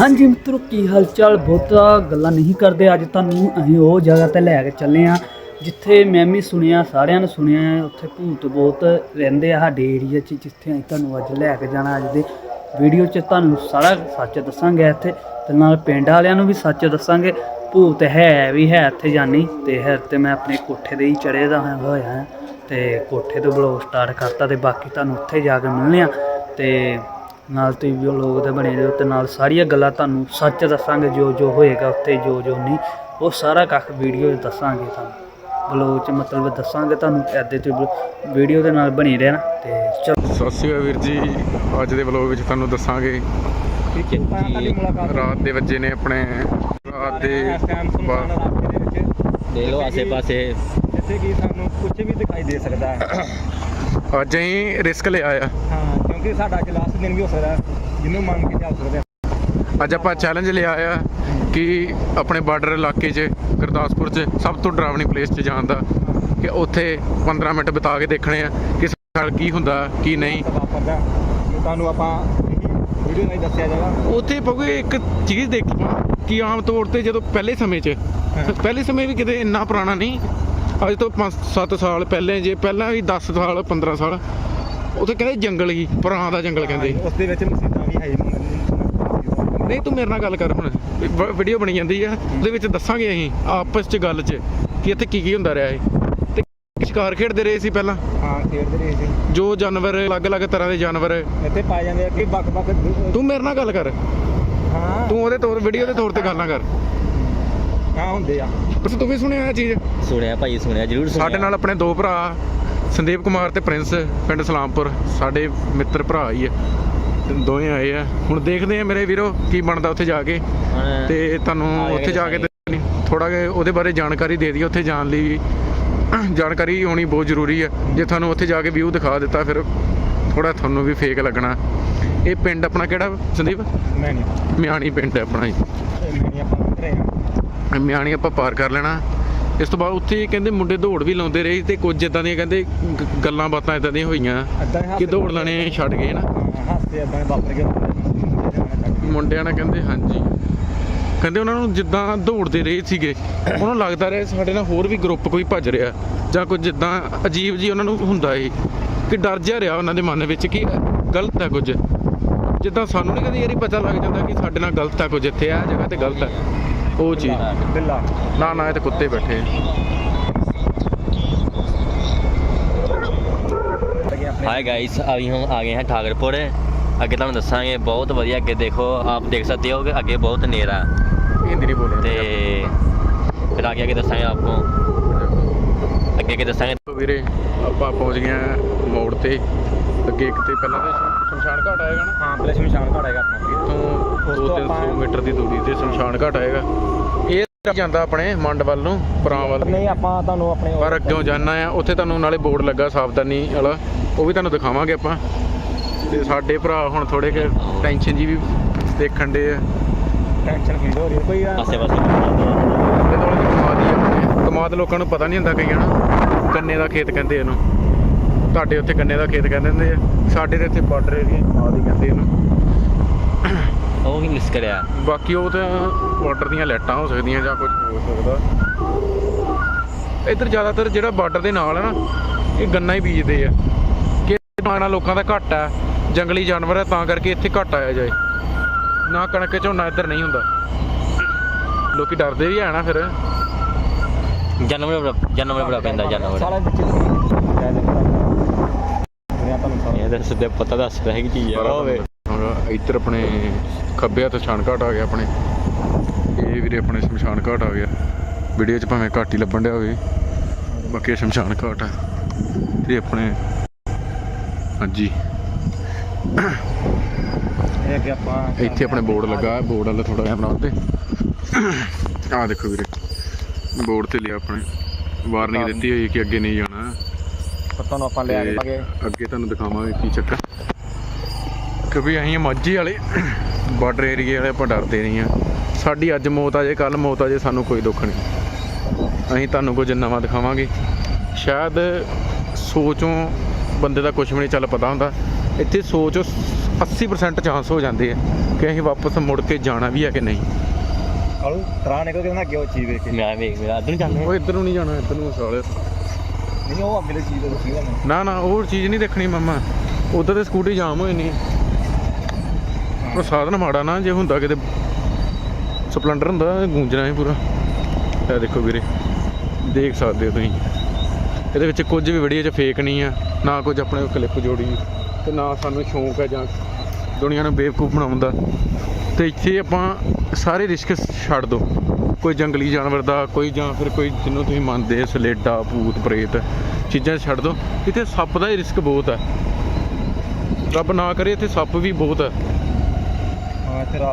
ਹਾਂਜੀ ਮਿੱਤਰੋ ਕੀ ਹਾਲ ਚਾਲ ਬਹੁਤਾ ਗੱਲਾਂ ਨਹੀਂ ਕਰਦੇ। ਅੱਜ ਤੁਹਾਨੂੰ ਅਸੀਂ ਉਹ ਜਗ੍ਹਾ ਤੇ ਲੈ ਕੇ ਚੱਲੇ ਆ ਜਿੱਥੇ ਮੈਂ ਵੀ ਸੁਣਿਆ ਸਾਰਿਆਂ ਨੇ ਸੁਣਿਆ ਹੈ, ਉੱਥੇ ਭੂਤ ਬਹੁਤ ਰਹਿੰਦੇ ਆ ਸਾਡੇ ਏਰੀਆ 'ਚ ਜਿੱਥੇ ਅਸੀਂ ਤੁਹਾਨੂੰ ਅੱਜ ਲੈ ਕੇ ਜਾਣਾ ਅੱਜ ਦੇ ਵੀਡੀਓ 'ਚ। ਤੁਹਾਨੂੰ ਸਾਰਾ ਸੱਚ ਦੱਸਾਂਗੇ ਇੱਥੇ ਤੇ ਨਾਲ ਪਿੰਡ ਵਾਲਿਆਂ ਨੂੰ ਵੀ ਸੱਚ ਦੱਸਾਂਗੇ। ਭੂਤ ਹੈ ਵੀ ਹੈ ਇੱਥੇ ਜਾਨੀ ਤੇ ਹੈ ਤੇ ਮੈਂ ਆਪਣੇ ਕੋਠੇ ਦੇ ਹੀ ਚੜੇ ਦਾ ਹੋਇਆ ਹਾਂ ਤੇ ਕੋਠੇ ਤੋਂ ਬਲੌਗ ਸਟਾਰਟ ਕਰਤਾ ਤੇ ਬਾਕੀ ਤੁਹਾਨੂੰ ਉੱਥੇ ਜਾ ਕੇ ਮਿਲਣੇ ਆ ਤੇ ਨਾਲ ਤੁਸੀਂ ਵੀ ਲੋਕ ਤੇ ਬਣੇ ਰਹੋ ਤੇ ਨਾਲ ਸਾਰੀਆਂ ਗੱਲਾਂ ਤੁਹਾਨੂੰ ਸੱਚ ਦੱਸਾਂਗੇ ਜੋ ਜੋ ਹੋਏਗਾ ਉੱਥੇ ਜੋ ਜੋ ਨਹੀਂ ਉਹ ਸਾਰਾ ਕੱਖ ਵੀਡੀਓ 'ਚ ਦੱਸਾਂਗੇ ਤੁਹਾਨੂੰ। ਬਲੌਗ 'ਚ ਮਤਲਬ ਦੱਸਾਂਗੇ ਤੁਹਾਨੂੰ ਐਦੇ ਤੇ ਵੀਡੀਓ ਦੇ ਨਾਲ ਬਣੀ ਰਹਿਣਾ ਤੇ ਚਲੋ। ਸਤਿ ਸ਼੍ਰੀ ਅਕਾਲ ਵੀਰ ਜੀ ਅੱਜ ਦੇ ਵਲੋਗ ਵਿੱਚ ਤੁਹਾਨੂੰ ਦੱਸਾਂਗੇ ਕਿ ਰਾਤ ਦੇ ਵੱਜੇ ਨੇ ਆਪਣੇ ਰਾਤ ਦੇ ਬਾ- ਦੇਖ ਲਓ ਆਸੇ ਪਾਸੇ ਜਿੱਥੇ ਕਿ ਸਾਨੂੰ ਕੁਝ ਵੀ ਦਿਖਾਈ ਦੇ ਸਕਦਾ ਹੈ। ਅੱਜ ਅਸੀਂ ਰਿਸਕ ਲਿਆ ਆ। ਹਾਂ ਕਿਉਂਕਿ ਸਾਡਾ ਅੱਜ ਲਾਸਟ ਦਿਨ ਵੀ ਹੋ ਸਕਦਾ ਜਿਹਨੂੰ ਮੰਨ ਕੇ ਚੱਲ ਸਕਦੇ। ਅੱਜ ਆਪਾਂ ਚੈਲੰਜ ਲਿਆ ਆ ਕਿ ਆਪਣੇ ਬਾਰਡਰ ਇਲਾਕੇ 'ਚ ਗੁਰਦਾਸਪੁਰ 'ਚ ਸਭ ਤੋਂ ਡਰਾਵਣੀ ਪਲੇਸ 'ਚ ਜਾਣ ਦਾ ਕਿ ਉੱਥੇ 15 ਮਿੰਟ ਬਿਤਾ ਕੇ ਦੇਖਣੇ ਆ ਕਿ ਨਾਲ ਕੀ ਹੁੰਦਾ ਕੀ ਨਹੀਂ। ਤੁਹਾਨੂੰ ਆਪਾਂ ਵੀਡੀਓ ਨਹੀਂ ਦੱਸਿਆ ਜਾਗਾ ਉੱਥੇ ਪਵੇ ਇੱਕ ਚੀਜ਼ ਦੇਖੀ ਕਿ ਆਮ ਤੌਰ ਤੇ ਜਦੋਂ ਪਹਿਲੇ ਸਮੇਂ 'ਚ ਪਹਿਲੇ ਸਮੇਂ ਵੀ ਕਿਤੇ ਇੰਨਾ ਪੁਰਾਣਾ ਨਹੀਂ ਅੱਜ ਤੋਂ 5-7 ਸਾਲ ਪਹਿਲੇ ਜੇ ਪਹਿਲਾਂ ਵੀ 10 ਸਾਲ 15 ਸਾਲ ਉੱਥੇ ਕਹਿੰਦੇ ਜੰਗਲ ਹੀ ਪੁਰਾਣਾ ਦਾ ਜੰਗਲ ਕਹਿੰਦੇ। ਉਸ ਦੇ ਵਿੱਚ ਮਸੀਤਾਂ ਵੀ ਹੈ ਨਹੀਂ ਤੂੰ ਮੇਰੇ ਨਾਲ ਗੱਲ ਕਰ ਹੁਣ। ਵੀਡੀਓ ਬਣੀ ਜਾਂਦੀ ਆ ਉਹਦੇ ਵਿੱਚ ਦੱਸਾਂਗੇ ਅਸੀਂ ਆਪਸ 'ਚ ਗੱਲ 'ਚ ਕਿ ਇੱਥੇ ਕੀ ਕੀ ਹੁੰਦਾ ਰਿਹਾ ਹੈ ਤੇ ਸ਼ਿਕਾਰ ਖੇਡਦੇ ਰਹੇ ਸੀ ਪਹਿਲਾਂ? ਹਾਂ ਖੇਡਦੇ ਰਹੇ ਸੀ। ਜੋ ਜਾਨਵਰ ਅਲੱਗ-ਅਲੱਗ ਤਰ੍ਹਾਂ ਦੇ ਜਾਨਵਰ। ਇੱਥੇ ਪਾਏ ਜਾਂਦੇ ਆ ਕਿ ਬੱਕ ਬੱਕ ਤੂੰ ਮੇਰੇ ਨਾਲ ਗੱਲ ਕਰ। ਹਾਂ। ਤੂੰ ਉਹਦੇ ਤੌਰ ਵੀਡੀਓ ਦੇ ਤੌਰ ਤੇ ਗੱਲ ਨਾ ਕਰ। ਹਾਂ ਹੁੰਦੇ ਆ। ਬਸ ਤੂੰ ਵੀ ਸੁਣਿਆ ਇਹ ਚੀਜ਼? ਸੁਣਿਆ ਭਾਈ ਸੁਣਿਆ ਜਰੂਰ ਸੁਣਿਆ। ਸਾਡੇ ਨਾਲ ਆਪਣੇ ਦੋ ਭਰਾ। ਸੰਦੀਪ ਕੁਮਾਰ ਤੇ ਪ੍ਰਿੰਸ ਪਿੰਡ ਸਲਾਮਪੁਰ ਸਾਡੇ ਮਿੱਤਰ ਭਰਾ ਹੀ ਆ ਦੋਵੇਂ ਆਏ ਆ। ਹੁਣ ਦੇਖਦੇ ਆ ਮੇਰੇ ਵੀਰੋ ਕੀ ਬਣਦਾ ਉੱਥੇ ਜਾ ਕੇ ਤੇ ਤੁਹਾਨੂੰ ਉੱਥੇ ਜਾ ਕੇ। ਥੋੜਾ ਜਿਹਾ ਉਹਦੇ ਬਾਰੇ ਜਾਣਕਾਰੀ ਦੇ ਦਈਏ ਉੱਥੇ ਜਾਣ ਲਈ ਜਾਣਕਾਰੀ ਹੋਣੀ ਬਹੁਤ ਜ਼ਰੂਰੀ ਹੈ ਜੇ ਤੁਹਾਨੂੰ ਉੱਥੇ ਜਾ ਕੇ ਵਿਊ ਦਿਖਾ ਦਿੱਤਾ ਫਿਰ ਥੋੜਾ ਤੁਹਾਨੂੰ ਵੀ ਫੇਕ ਲੱਗਣਾ। ਇਹ ਪਿੰਡ ਆਪਣਾ ਕਿਹੜਾ ਸੰਦੀਪ? ਮੈਂ ਨਹੀਂ ਮਿਆਣੀ ਪਿੰਡ ਹੈ ਆਪਣਾ ਜੀ। ਆਪਾਂ ਮਿਆਣੀ ਆਪਾਂ ਪਾਰ ਕਰ ਲੈਣਾ। ਇਸ ਤੋਂ ਬਾਅਦ ਉੱਥੇ ਕਹਿੰਦੇ ਮੁੰਡੇ ਦੌੜ ਵੀ ਲਾਉਂਦੇ ਰਹੇ ਤੇ ਕੁਝ ਇਦਾਂ ਦੀਆਂ ਕਹਿੰਦੇ ਗੱਲਾਂ ਬਾਤਾਂ ਇਦਾਂ ਦੀਆਂ ਹੋਈਆਂ ਕਿ ਦੌੜ ਲਾਣੇ ਛੱਡ ਗਏ ਨਾ। ਹਾਂ, ਹਾਸੇ ਅੱਦਾਂ ਹੀ ਵਾਪਰ ਗਏ ਮੁੰਡਿਆਂ ਨੇ ਕਹਿੰਦੇ ਹਾਂਜੀ। ਕਹਿੰਦੇ ਉਹਨਾਂ ਨੂੰ ਜਿੱਦਾਂ ਦੌੜਦੇ ਰਹੇ ਸੀਗੇ ਉਹਨਾਂ ਨੂੰ ਲੱਗਦਾ ਰਿਹਾ ਸਾਡੇ ਨਾਲ ਹੋਰ ਵੀ ਗਰੁੱਪ ਕੋਈ ਭੱਜ ਰਿਹਾ ਜਾਂ ਕੁਝ ਜਿੱਦਾਂ ਅਜੀਬ ਜੀ ਉਹਨਾਂ ਨੂੰ ਹੁੰਦਾ ਏ। ਕਿ ਡਰ ਜਿਹਾ ਰਿਹਾ ਉਹਨਾਂ ਦੇ ਮਨ ਵਿੱਚ ਕਿ ਗਲਤ ਹੈ ਕੁਝ। ਜਿੱਦਾਂ ਸਾਨੂੰ ਨਹੀਂ ਕਦੇ ਯਾਰੀ ਪਤਾ ਲੱਗ ਜਾਂਦਾ ਕਿ ਸਾਡੇ ਨਾਲ ਗਲਤ ਹੈ ਕੁਝ ਇੱਥੇ ਆ ਜਗ੍ਹਾ ਤੇ ਗਲਤ ਹੈ ਉਹ ਚੀਜ਼ ਬਿੱਲਾ ਨਾ ਨਾ ਇਹ ਤੇ ਕੁੱਤੇ ਬੈਠੇ हाय गाइस अभी हम आ गए हैं ठाकरपुर ਅੱਗੇ ਤੁਹਾਨੂੰ ਦੱਸਾਂਗੇ ਬਹੁਤ ਵਧੀਆ ਅੱਗੇ ਦੇਖੋ ਆਪ ਦੇਖ ਸਕਦੇ ਹੋ ਕਿ ਅੱਗੇ ਬਹੁਤ ਹਨੇਰਾ ਹੈ ਹਿੰਦੀ ਨਹੀਂ ਬੋਲਣਾ ਤੇ ਫਿਰ ਆਗੇ ਅੱਗੇ ਦੱਸਾਂਗੇ ਆਪਕੋ ਅੱਗੇ ਅੱਗੇ ਦੱਸਾਂਗੇ ਵੀਰੇ ਆਪਾਂ ਪਹੁੰਚ ਗਏ ਹਾਂ ਮੋੜ ਤੇ ਅੱਗੇ ਇੱਕ ਤੇ ਪਹਿਲਾਂ ਤੇ ਸ਼ਮਸ਼ਾਨ ਘਾਟ ਆਏਗਾ ਨਾ ਹਾਂ ਪਹਿਲੇ ਸ਼ਮਸ਼ਾਨ ਘਾਟ ਹੈਗਾ ਆਪਣਾ ਇੱਥੋਂ ਉਸ ਤੋਂ 2-300 ਆਪਾਂ- ਮੀਟਰ ਦੀ ਦੂਰੀ ਤੇ ਸ਼ਮਸ਼ਾਨ ਘਾਟ ਆਏਗਾ ਇਹ ਜਾਂਦਾ ਆਪਣੇ ਮੰਡ ਵੱਲ ਨੂੰ ਪਰਾਂ ਵੱਲ। ਨਹੀਂ ਆਪਾਂ ਤੁਹਾਨੂੰ ਆਪਣੇ ਪਰ ਅੱਗੋਂ ਜਾਣਾ ਆ ਉੱਥੇ ਤੁਹਾਨੂੰ ਨਾਲੇ ਬੋਰਡ ਲੱਗਾ ਸਾਵਧਾਨੀ ਵਾਲਾ। ਉਹ ਵੀ ਤੁਹਾਨੂੰ ਦਿਖਾਵਾਂਗੇ ਆਪਾਂ। ਤੇ ਸਾਡੇ ਭਰਾ ਹੁਣ ਥੋੜੇ ਕਿ ਟੈਨਸ਼ਨ ਜੀ ਵੀ ਦੇਖਣ ਦੇ ਆ। ਟੈਨਸ਼ਨ ਫੀਲ ਹੋ ਰਹੀ ਹੈ? ਕੋਈ ਆਸੇ ਪਾਸੇ ਕਮਾਦ ਹੀ ਆਪਣੇ। ਕਮਾਦ ਲੋਕਾਂ ਨੂੰ ਪਤਾ ਨਹੀਂ ਹੁੰਦਾ ਕਈਆਂ ਨੂੰ। ਗੰਨੇ ਦਾ ਖੇਤ ਕਹਿੰਦੇ ਇਹਨੂੰ। ਤੁਹਾਡੇ ਉੱਥੇ ਗੰਨੇ ਦਾ ਖੇਤ ਕਹਿੰਦੇ ਹੁੰਦੇ ਆ। ਸਾਡੇ ਤੇ ਇੱਥੇ ਬਾਰਡਰ ਏਰੀਆ ਕਮਾਦ ਹੀ ਕਹਿੰਦੇ ਇਹਨੂੰ। ਉਹ ਕੀ ਮਿਸ ਕਰਿਆ। ਬਾਕੀ ਉਹ ਤਾਂ ਬਾਰਡਰ ਦੀਆਂ ਲਾਈਟਾਂ ਹੋ ਸਕਦੀਆਂ ਜਾਂ ਕੁਝ ਹੋ ਸਕਦਾ। ਇੱਧਰ ਜ਼ਿਆਦਾਤਰ ਜਿਹੜਾ ਬਾਰਡਰ ਦੇ ਨਾਲ ਹੈ ਨਾ ਇਹ ਗੰਨਾ ਹੀ ਬੀਜਦੇ ਆ। ਕਿ ਪਾਣਾ ਲੋਕਾਂ ਦਾ ਘੱਟ ਆ ਜੰਗਲੀ ਜਾਨਵਰ ਹੈ ਤਾਂ ਕਰਕੇ ਇੱਥੇ ਘੱਟ ਆਇਆ ਜਾਏ। ਨਾ ਕਣਕ ਝੋਨਾ ਇੱਧਰ ਨਹੀਂ ਹੁੰਦਾ। ਲੋਕੀ ਡਰਦੇ ਵੀ ਆ ਨਾ ਫਿਰ। ਜਾਨਵਰ ਬੜਾ ਜਾਨਵਰ ਬੜਾ ਪੈਂਦਾ ਵਿੱਚ ਦੁਨੀਆ ਤੁਹਾਨੂੰ ਸਾਰਾ ਇਹ ਦੱਸ ਦੇ ਪਤਾ ਦੱਸ ਰਿਹਾ ਕਿ ਚੀਜ਼ ਆ। ਹੋਵੇ। ਇੱਧਰ ਆਪਣੇ ਖੱਬੇ ਹੱਥ ਸ਼ਮਸ਼ਾਨ ਘਾਟ ਆ ਗਿਆ ਆਪਣੇ। ਇਹ ਵੀਰੇ ਆਪਣੇ ਸ਼ਮਸ਼ਾਨ ਘਾਟ ਆ ਗਿਆ। ਵੀਡੀਓ 'ਚ ਭਾਵੇਂ ਘੱਟ ਹੀ ਲੱਭਣ ਡਿਆ ਹੋਵੇ। ਬਾਕੀ ਸ਼ਮਸ਼ਾਨ ਘਾਟ ਆ। ਤੇ ਆਪਣੇ ਹਾਂਜੀ। ਇਹ ਕਿ ਆਪਾਂ ਇੱਥੇ ਆਪਣੇ ਬੋਰਡ ਲੱਗਾ ਬੋਰਡ ਵਾਲਾ ਥੋੜਾ ਜਿਹਾ ਬਣਾ ਉੱਤੇ ਆਹ ਦੇਖੋ ਵੀਰੇ। ਬੋਰਡ ਤੇ ਲਿਆ ਆਪਣੇ। ਵਾਰਨਿੰਗ ਦਿੱਤੀ ਹੋਈ ਕਿ ਅੱਗੇ ਨਹੀਂ ਜਾਣਾ। ਪਰ ਤੁਹਾਨੂੰ ਆਪਾਂ ਲੈ ਤੇ ਆਵਾਂਗੇ ਅੱਗੇ ਤੁਹਾਨੂੰ ਦਿਖਾਵਾਂਗੇ ਕੀ ਚੱਕਰ। ਕਿਉਂਕਿ ਅਸੀਂ ਮਾਝੀ ਵਾਲੇ ਬਾਰਡਰ ਏਰੀਏ ਵਾਲੇ ਆਪਾਂ ਡਰਦੇ ਨਹੀਂ ਆ। ਸਾਡੀ ਅੱਜ ਮੌਤ ਆ ਜੇ ਕੱਲ ਮੌਤ ਆ ਜੇ ਸਾਨੂੰ ਕੋਈ ਦੁੱਖ ਨਹੀਂ। ਅਸੀਂ ਤੁਹਾਨੂੰ ਕੁਝ ਨਵਾਂ ਦਿਖਾਵਾਂਗੇ। ਸ਼ਾਇਦ ਸੋਚੋਂ ਬੰਦੇ ਦਾ ਕੁਝ ਵੀ ਨਹੀਂ ਚੱਲ ਪਤਾ ਹੁੰਦਾ। ਇੱਥੇ ਸੋਚ 80% ਚਾਂਸ ਹੋ ਜਾਂਦੇ ਆ ਕਿ ਅਸੀਂ ਵਾਪਸ ਮੁੜ ਕੇ ਜਾਣਾ ਵੀ ਹੈ ਕਿ ਨਹੀਂ। ਕਾਲੂ ਤਰਾ ਨਿਕਲ ਕੇ ਨਾ ਅੱਗੇ ਉਹ ਚੀਜ਼ ਵੇਖ ਕੇ। ਮੈਂ ਵੇਖ ਮੇਰਾ ਅੱਧ ਨੂੰ ਚੱਲਦੇ ਉਹ ਇੱਧਰ ਨੂੰ ਨਹੀਂ ਜਾਣਾ ਇੱਧਰ ਨੂੰ ਸਾਲੇ ਨਹੀਂ ਉਹ ਅੱਗੇ ਦੀ ਚੀਜ਼ ਦਾ ਤੁਹਾਨੂੰ ਨਾ ਨਾ ਉਹ ਚੀਜ਼ ਨਹੀਂ ਦੇਖਣੀ ਮਮਾ। ਉਧਰ ਤੇ ਸਕੂਟੀ ਜਾਮ ਹੋਈ ਨਹੀਂ। ਉਹ ਸਾਧਨ ਮਾੜਾ ਨਾ, ਜੇ ਹੁੰਦਾ ਕਿਤੇ ਸਪਲੈਂਡਰ ਹੁੰਦਾ, ਗੂੰਜਣਾ ਹੀ ਪੂਰਾ। ਇਹ ਦੇਖੋ ਵੀਰੇ, ਦੇਖ ਸਕਦੇ ਹੋ ਤੁਸੀਂ। ਇਹਦੇ ਵਿੱਚ ਕੁਝ ਵੀ ਵੀਡੀਓ 'ਚ ਫੇਕ ਨਹੀਂ ਆ, ਨਾ ਕੁਝ ਆਪਣੇ ਕਲਿੱਪ ਜੋੜੀ, ਤੇ ਨਾ ਸਾਨੂੰ ਸ਼ੌਂਕ ਹੈ ਜਾਂ ਦੁਨੀਆ ਨੂੰ ਬੇਵਕੂਫ ਬਣਾਉਣ ਦਾ। ਤੇ ਇੱਥੇ ਆਪਾਂ ਸਾਰੇ ਰਿਸਕ ਛੱਡ ਦੋ। ਕੋਈ ਜੰਗਲੀ ਜਾਨਵਰ ਦਾ, ਕੋਈ ਜਾਂ ਫਿਰ ਕੋਈ ਜਿਹਨੂੰ ਤੁਸੀਂ ਮੰਨਦੇ ਸਲੇਡਾ, ਭੂਤ, ਪ੍ਰੇਤ, ਚੀਜ਼ਾਂ ਛੱਡ ਦੋ। ਇੱਥੇ ਸੱਪ ਦਾ ਹੀ ਰਿਸਕ ਬਹੁਤ ਹੈ ਰੱਬ ਨਾ ਕਰੇ, ਇੱਥੇ ਸੱਪ ਵੀ ਬਹੁਤ ਹੈ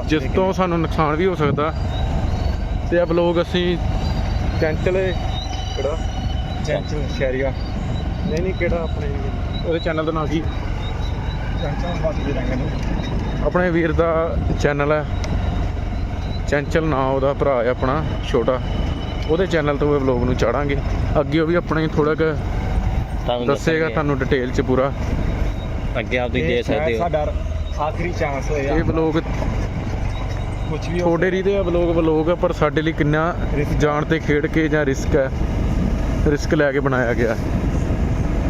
ਜਿਸ ਤੋਂ ਸਾਨੂੰ ਨੁਕਸਾਨ ਵੀ ਹੋ ਸਕਦਾ। ਤੇ ਆ ਬਲੌਗ ਅਸੀਂ ਚੈਂਚਲ ਕਿਹੜਾ? ਚੈਂਚਲ ਸ਼ੈਰੀਆ ਨਹੀਂ ਨਹੀਂ ਕਿਹੜਾ ਆਪਣੇ ਉਹਦੇ ਚੈਨਲ ਦਾ ਨਾਮ ਕੀ? ਚੈਂਚਲ ਰੰਗ ਨੂੰ। ਆਪਣੇ ਵੀਰ ਦਾ ਚੈਨਲ ਹੈ। ਚੈਂਚਲ ਨਾਂ ਉਹਦਾ ਭਰਾ ਹੈ ਆਪਣਾ ਛੋਟਾ। ਉਹਦੇ ਚੈਨਲ ਤੋਂ ਇਹ ਵਲੌਗ ਨੂੰ ਚਾੜਾਂਗੇ। ਅੱਗੇ ਉਹ ਵੀ ਆਪਣੇ ਥੋੜਾ ਕੁ ਤੁਹਾਨੂੰ ਦੱਸੇਗਾ। ਤੁਹਾਨੂੰ ਡਿਟੇਲ ਚ ਪੂਰਾ। ਅੱਗੇ ਆਪ ਤੁਸੀਂ ਇਹ ਦੇ ਸਕਦੇ ਹੋ। ਸਾਡਾ ਆਖਰੀ ਚਾਂਸ ਹੋਇਆ ਇਹ ਵਲੌਗ ਕੁਝ ਵੀ ਤੁਹਾਡੇ ਲਈ ਤੇ ਵਲੌਗ ਵਲੌਗ ਆ ਪਰ ਸਾਡੇ ਲਈ ਕਿੰਨਾ ਜਾਣ ਤੇ ਖੇਡ ਕੇ ਜਾਂ ਰਿਸਕ ਹੈ ਰਿਸਕ ਲੈ ਕੇ ਬਣਾਇਆ ਗਿਆ।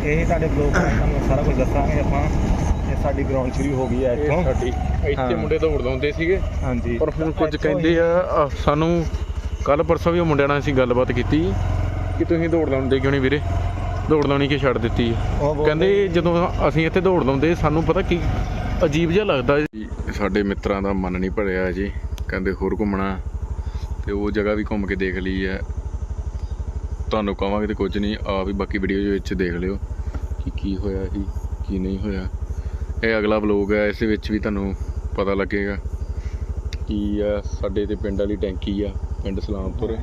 ਇਹ ਸਾਡੇ ਬਲੌਗ ਤੁਹਾਨੂੰ ਸਾਰਾ ਕੁਝ ਦੱਸਾਂਗੇ ਆਪਾਂ। ਇਹ ਸਾਡੀ ਗਰਾਊਂਡ ਸ਼ੁਰੂ ਹੋ ਗਈ ਹੈ ਇੱਥੋਂ। ਸਾਡੀ ਇੱਥੇ। ਮੁੰਡੇ ਦੌੜ ਲਾਉਂਦੇ ਸੀਗੇ। ਹਾਂਜੀ। ਪਰ ਹੁਣ ਕੁਝ ਕਹਿੰਦੇ ਆ ਸਾਨੂੰ ਕੱਲ ਪਰਸੋਂ ਵੀ ਉਹ ਮੁੰਡਿਆਂ ਨਾਲ ਅਸੀਂ ਗੱਲਬਾਤ ਕੀਤੀ ਕਿ ਤੁਸੀਂ ਦੌੜ ਲਾਉਂਦੇ ਕਿਉਂ ਨਹੀਂ ਵੀਰੇ? ਦੌੜ ਲਾਉਣੀ ਕਿ ਛੱਡ ਦਿੱਤੀ ਕਹਿੰਦੇ ਜਦੋਂ ਅਸੀਂ ਇੱਥੇ ਦੌੜ ਲਾਉਂਦੇ ਸਾਨੂੰ ਪਤਾ ਕੀ ਅਜੀਬ ਜਿਹਾ ਲੱਗਦਾ ਸਾਡੇ ਮਿੱਤਰਾਂ ਦਾ ਮਨ ਨਹੀਂ ਭਰਿਆ ਜੀ। ਕਹਿੰਦੇ ਹੋਰ ਘੁੰਮਣਾ ਤੇ ਉਹ ਜਗ੍ਹਾ ਵੀ ਘੁੰਮ ਕੇ ਦੇਖ ਲਈ ਹੈ। ਤੁਹਾਨੂੰ ਕਹਾਂਗੇ ਤੇ ਕੁਝ ਨਹੀਂ ਆ ਵੀ ਬਾਕੀ ਵੀਡੀਓ ਦੇ ਵਿੱਚ ਦੇਖ ਲਿਓ ਕਿ ਕੀ ਹੋਇਆ ਸੀ, ਕੀ ਨਹੀਂ ਹੋਇਆ। ਇਹ ਅਗਲਾ ਵਲੋਗ ਹੈ, ਇਸ ਵਿੱਚ ਵੀ ਤੁਹਾਨੂੰ ਪਤਾ ਲੱਗੇਗਾ ਕੀ ਆ ਸਾਡੇ ਤੇ ਪਿੰਡ ਵਾਲੀ ਟੈਂਕੀ ਆ, ਪਿੰਡ ਸਲਾਮਪੁਰ।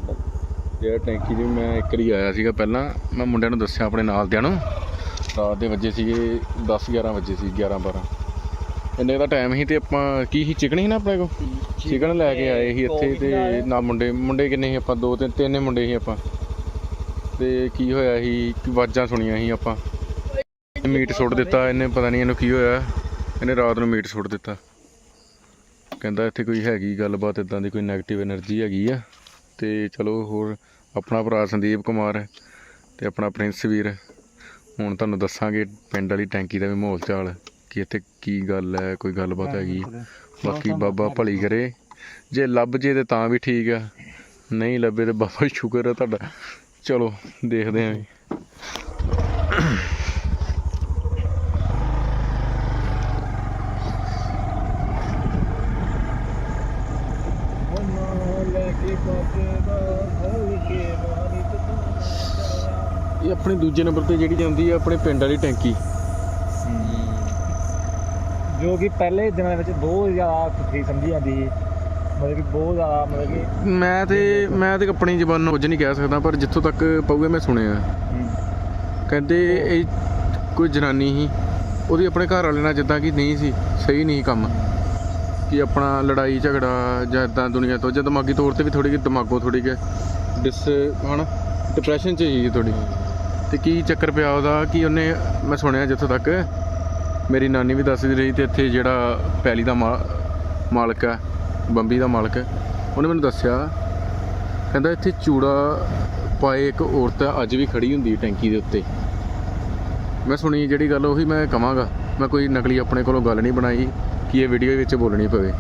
ਜਿਹੜਾ ਟੈਂਕੀ ਦੀ ਮੈਂ ਇੱਕ ਵਾਰੀ ਆਇਆ ਸੀਗਾ ਪਹਿਲਾਂ, ਮੈਂ ਮੁੰਡਿਆਂ ਨੂੰ ਦੱਸਿਆ ਆਪਣੇ ਨਾਲ ਦਿਆਂ ਨੂੰ। ਰਾਤ ਦੇ ਵਜੇ ਸੀਗੇ 10 11 ਵਜੇ ਸੀ 11 12 ਇੰਨੇ ਦਾ ਟਾਈਮ ਸੀ ਤੇ ਆਪਾਂ ਕੀ ਸੀ ਚਿਕਨ ਸੀ ਨਾ ਆਪਣੇ ਕੋਲ? ਚਿਕਨ ਲੈ ਕੇ ਆਏ ਸੀ ਇੱਥੇ ਤੇ ਨਾ ਮੁੰਡੇ ਮੁੰਡੇ ਕਿੰਨੇ ਸੀ ਆਪਾਂ? ਦੋ ਤਿੰਨ ਤਿੰਨੇ ਮੁੰਡੇ ਸੀ ਆਪਾਂ। ਤੇ ਕੀ ਹੋਇਆ ਸੀ ਆਵਾਜ਼ਾਂ ਸੁਣੀਆਂ ਸੀ ਆਪਾਂ। ਮੀਟ ਸੁੱਟ ਦਿੱਤਾ ਇਹਨੇ ਪਤਾ ਨਹੀਂ ਇਹਨੂੰ ਕੀ ਹੋਇਆ। ਇਹਨੇ ਰਾਤ ਨੂੰ ਮੀਟ ਸੁੱਟ ਦਿੱਤਾ। ਕਹਿੰਦਾ ਇੱਥੇ ਕੋਈ ਹੈਗੀ ਗੱਲਬਾਤ ਇਦਾਂ ਦੀ ਕੋਈ ਨੈਗੇਟਿਵ એનર્ਜੀ ਹੈਗੀ ਆ। ਤੇ ਚਲੋ ਹੋਰ ਆਪਣਾ ਭਰਾ ਸੰਦੀਪ ਕੁਮਾਰ ਹੈ ਤੇ ਆਪਣਾ ਪ੍ਰਿੰਸ ਵੀਰ। ਹੁਣ ਤੁਹਾਨੂੰ ਦੱਸਾਂਗੇ ਪਿੰਡ ਵਾਲੀ ਟੈਂਕੀ ਦਾ ਵੀ ਮਾਹੌਲ ਚਾਲ। ਕਿ ਇੱਥੇ ਕੀ ਗੱਲ ਹੈ ਕੋਈ ਗੱਲਬਾਤ ਹੈਗੀ। ਬਾਕੀ ਬਾਬਾ ਭਲੀ ਕਰੇ। ਜੇ ਲੱਭ ਜੇ ਤੇ ਤਾਂ ਵੀ ਠੀਕ ਆ। ਨਹੀਂ ਲੱਭੇ ਤੇ ਬਾਬਾ ਸ਼ੁਕਰ ਹੈ ਤੁਹਾਡਾ। ਚਲੋ ਦੇਖਦੇ ਆਂ ਇਹ ਆਪਣੇ ਦੂਜੇ ਨੰਬਰ ਤੇ ਜਿਹੜੀ ਜਾਂਦੀ ਹੈ ਆਪਣੇ ਪਿੰਡ ਵਾਲੀ ਟੈਂਕੀ। ਜੋ ਕਿ ਪਹਿਲੇ ਦਿਨਾਂ ਵਿੱਚ ਬਹੁਤ ਜ਼ਿਆਦਾ ਖੁਸ਼ੀ ਸਮਝੀ ਜਾਂਦੀ ਸੀ। ਮਤਲਬ ਕਿ ਬਹੁਤ ਜ਼ਿਆਦਾ ਮਤਲਬ ਕਿ ਮੈਂ ਤੇ ਮੈਂ ਤੇ ਆਪਣੀ ਜ਼ਬਾਨ ਨੂੰ ਕੁਝ ਨਹੀਂ ਕਹਿ ਸਕਦਾ, ਪਰ ਜਿੱਥੋਂ ਤੱਕ ਪਊਗਾ ਮੈਂ ਸੁਣਿਆ। ਕਹਿੰਦੇ ਇਹ ਕੋਈ ਜਨਾਨੀ ਸੀ, ਉਹਦੀ ਆਪਣੇ ਘਰ ਵਾਲੇ ਨਾਲ ਜਿੱਦਾਂ ਕਿ ਨਹੀਂ ਸੀ, ਸਹੀ ਨਹੀਂ ਕੰਮ। ਕਿ ਆਪਣਾ ਲੜਾਈ ਝਗੜਾ ਜਾਂ ਇਦਾਂ ਦੁਨੀਆ ਤੋਂ, ਜਾਂ ਦਿਮਾਗੀ ਤੌਰ ਤੇ ਵੀ ਥੋੜੀ ਜਿਹੀ ਦਿਮਾਗੋਂ ਥੋੜੀ ਜਿਹੀ ਡਿਸ, ਹਨਾ ਡਿਪਰੈਸ਼ਨ ਚ ਹੀ ਥੋੜੀ ਤੇ ਕੀ ਚੱਕਰ ਪਿਆ ਉਹਦਾ, ਕਿ ਉਹਨੇ, ਮੈਂ ਸੁਣਿਆ ਜਿੱਥੋਂ ਤੱਕ ਮੇਰੀ ਨਾਨੀ ਵੀ ਦੱਸਦੀ ਰਹੀ ਤੇ ਇੱਥੇ ਜਿਹੜਾ ਪੈਲੀ ਦਾ ਮਾ- ਮਾਲਕ ਹੈ, ਬੰਬੀ ਦਾ ਮਾਲਕ ਉਹਨੇ ਮੈਨੂੰ ਦੱਸਿਆ, ਕਹਿੰਦਾ ਇੱਥੇ ਚੂੜਾ ਪਾਏ ਇੱਕ ਔਰਤ ਅੱਜ ਵੀ ਖੜੀ ਹੁੰਦੀ ਟੈਂਕੀ ਦੇ ਉੱਤੇ। ਮੈਂ ਸੁਣੀ ਜਿਹੜੀ ਗੱਲ ਉਹੀ ਮੈਂ ਕਵਾਂਗਾ, ਮੈਂ ਕੋਈ ਨਕਲੀ ਆਪਣੇ ਕੋਲੋਂ ਗੱਲ ਨਹੀਂ ਬਣਾਈ ਕਿ ਇਹ ਵੀਡੀਓ ਵਿੱਚ ਬੋਲਣੀ ਪਵੇ।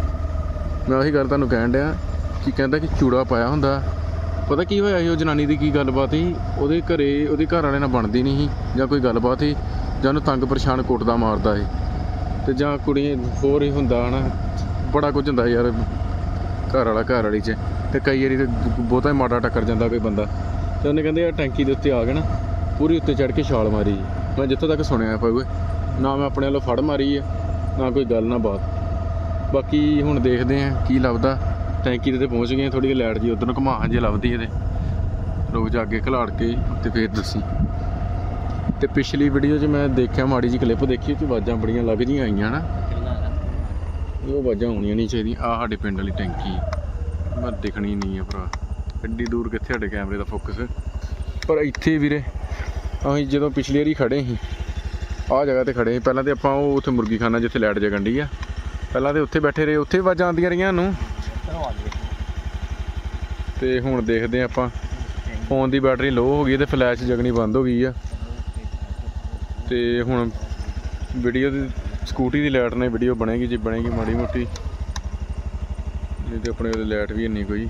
ਮੈਂ ਉਹੀ ਗੱਲ ਤੁਹਾਨੂੰ ਕਹਿਣ ਡਿਆ ਕਿ ਕਹਿੰਦਾ ਕਿ ਚੂੜਾ ਪਾਇਆ ਹੁੰਦਾ, ਪਤਾ ਕੀ ਹੋਇਆ ਸੀ ਉਹ ਜਨਾਨੀ ਦੀ ਕੀ ਗੱਲਬਾਤ ਸੀ, ਉਹਦੇ ਘਰੇ, ਉਹਦੇ ਘਰ ਵਾਲੇ ਨਾਲ ਬਣਦੀ ਨਹੀਂ ਸੀ ਜਾਂ ਕੋਈ ਗੱਲਬਾਤ ਸੀ ਜਾਂ ਉਹਨੂੰ ਤੰਗ ਪਰੇਸ਼ਾਨ ਕੁੱਟਦਾ ਮਾਰਦਾ ਏ ਤੇ ਜਾਂ ਕੁੜੀ ਹੋਰ ਹੀ ਹੁੰਦਾ ਹਨਾ, ਬੜਾ ਕੁਝ ਹੁੰਦਾ ਯਾਰ ਘਰ ਵਾਲਾ, ਘਰ ਵਾਲੀ 'ਚ। ਤੇ ਕਈ ਵਾਰੀ ਤੇ ਬਹੁਤਾ ਹੀ ਮਾੜਾ ਟੱਕਰ ਜਾਂਦਾ ਕੋਈ ਬੰਦਾ। ਤੇ ਉਹਨੇ ਕਹਿੰਦੇ ਆ ਟੈਂਕੀ ਦੇ ਉੱਤੇ ਆ ਗਏ ਨਾ ਪੂਰੀ ਉੱਤੇ ਚੜ ਕੇ ਛਾਲ ਮਾਰੀ ਜੀ। ਮੈਂ ਜਿੱਥੋਂ ਤੱਕ ਸੁਣਿਆ ਪਊਏ ਨਾ ਮੈਂ ਆਪਣੇ ਵੱਲੋਂ ਫੜ ਮਾਰੀ ਆ, ਨਾ ਕੋਈ ਗੱਲ, ਨਾ ਬਾਤ। ਬਾਕੀ ਹੁਣ ਦੇਖਦੇ ਆ ਕੀ ਲੱਭਦਾ। ਟੈਂਕੀ ਤੇ ਪਹੁੰਚ ਗਏ ਥੋੜੀ ਜਿਹੀ ਲਾਈਟ ਜੀ ਉਧਰ ਨੂੰ ਘੁਮਾ ਜੇ ਲੱਭਦੀ ਇਹਦੇ। ਰੋਜ਼ ਜਾ ਅੱਗੇ ਖਿਲਾੜ ਕੇ, ਤੇ ਫੇਰ ਦੱਸੀ। ਤੇ ਪਿਛਲੀ ਵੀਡੀਓ 'ਚ ਮੈਂ ਦੇਖਿਆ ਮਾੜੀ ਜੀ ਕਲਿੱਪ ਦੇਖੀ ਤੇ ਆਵਾਜ਼ਾਂ ਬੜੀਆਂ ਲੱਗ ਜੀਆਂ ਆਈਆਂ ਨਾ। ਇਹ ਉਹ ਆਵਾਜ਼ਾਂ ਹੋਣੀਆਂ ਨਹੀਂ ਚਾਹੀਦੀਆਂ। ਆ ਸਾਡੇ ਪਿੰਡ ਵਾਲੀ ਟੈਂਕੀ। ਮੈਂ ਦਿਖਣੀ ਨਹੀਂ ਆ ਭਰਾ। ਐਡੀ ਦੂਰ ਕਿੱਥੇ ਸਾਡੇ ਕੈਮਰੇ ਦਾ ਫੋਕਸ ਪਰ ਇੱਥੇ ਵੀਰੇ ਅਸੀਂ ਜਦੋਂ ਪਿਛਲੀ ਵਾਰੀ ਖੜੇ ਸੀ ਆਹ ਜਗ੍ਹਾ ਤੇ ਖੜੇ ਸੀ। ਪਹਿਲਾਂ ਤੇ ਆਪਾਂ ਉਹ ਉੱਥੇ ਮੁਰਗੀ ਖਾਨਾ ਜਿੱਥੇ ਲਾਈਟ ਜਗਣ ਡਈ ਆ ਪਹਿਲਾਂ ਤੇ ਉੱਥੇ ਬੈਠੇ ਰਹੇ। ਉੱਥੇ ਆਵਾਜ਼ਾਂ ਆਉਂਦੀਆਂ ਰਹੀਆਂ ਗਏ ਤੇ ਹੁਣ ਦੇਖਦੇ ਆਪਾਂ। ਫੋਨ ਦੀ ਬੈਟਰੀ ਲੋ ਹੋ ਗਈ ਤੇ ਫਲੈਸ਼ ਜਗਣੀ ਬੰਦ ਹੋ ਗਈ ਆ। ਤੇ ਹੁਣ ਵੀਡੀਓ ਦੀ ਸਕੂਟੀ ਦੀ ਲਾਈਟ ਨਾਲ ਵੀਡੀਓ ਬਣੇਗੀ, ਜੇ ਬਣੇਗੀ ਮਾੜੀ ਮੋਟੀ। ਨਹੀਂ ਤੇ ਆਪਣੇ ਉਹਦੇ ਲਾਈਟ ਵੀ ਨਹੀਂ ਕੋਈ।